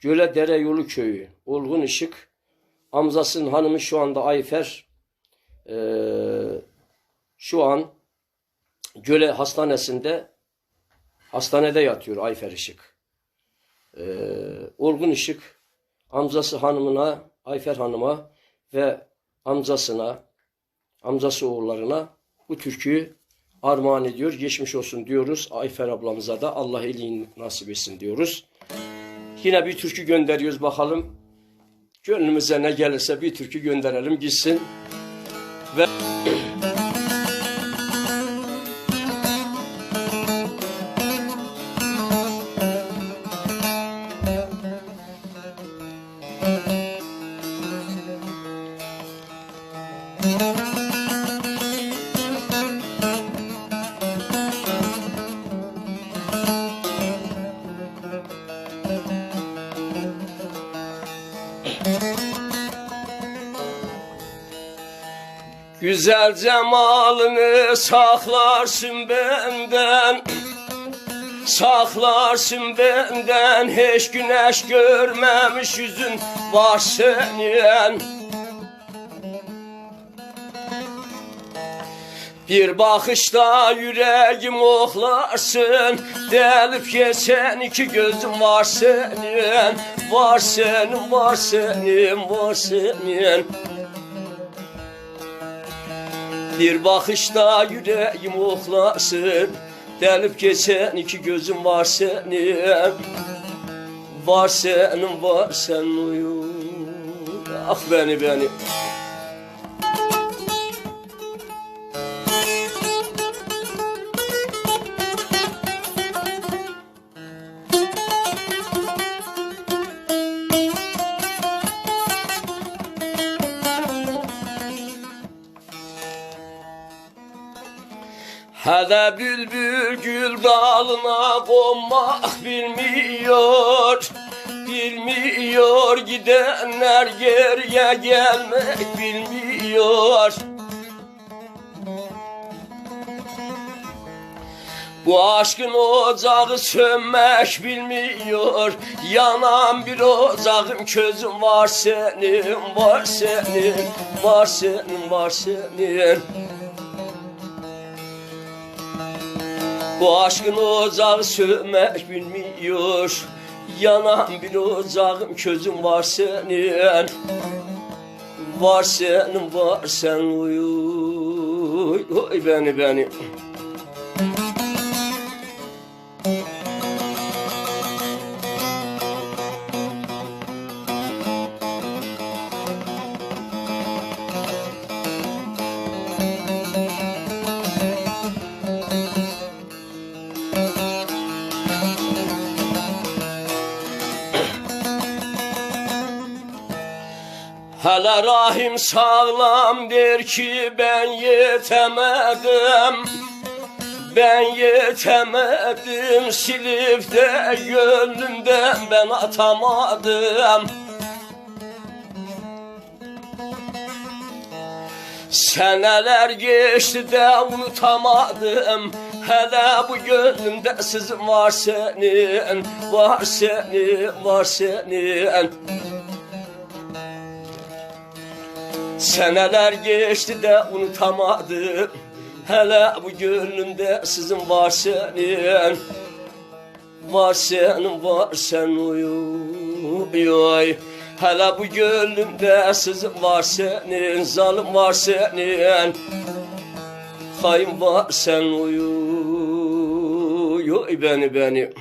Göle Dere Yolu Köyü, Olgun Işık. Amzasının hanımı şu anda Ayfer. Ee, şu an Göle Hastanesi'nde hastanede yatıyor Ayfer Işık. Ee, Olgun Işık amcası hanımına, Ayfer Hanım'a ve amcasına, amcası oğullarına bu türküyü armağan ediyor. Geçmiş olsun diyoruz. Ayfer ablamıza da Allah iyiliğini nasip etsin diyoruz. Yine bir türkü gönderiyoruz bakalım. Gönlümüze ne gelirse bir türkü gönderelim gitsin. Ve Güzel cemalını saklarsın benden. Saklarsın benden. Hiç güneş görmemiş yüzün var senin. Bir bakışta yüreğim oklarsın Delip geçen iki gözüm var senin. Var senin, var senin, var senin Bir bakışta yüreğim oklasın Delip geçen iki gözüm var senin. Var senin var sen uyu Ah beni beni Hele bülbül gül dalına konmak bilmiyor. Bilmiyor gidenler geriye gelmek bilmiyor. Bu aşkın ocağı sönmek bilmiyor. Yanan bir ocağın közün var senin Var senin, var senin, var senin Bu aşkın ocağı sönmek bilmiyor. Yanan bir ocağım közüm var senin. Var senin var sen uyu Oy beni beni Hele rahim sağlam der ki ben yetemedim. Ben yetemedim silip de gönlümden ben atamadım. Seneler geçti de unutamadım. Hele bu gönlümde sizin var senin Var senin, var senin Seneler geçti de unutamadım. Hele bu gönlümde sizin var senin. Var senin var sen uyuyor Hele bu gönlümde sizin var senin. Zalim var senin. Hain var sen uyuyor beni beni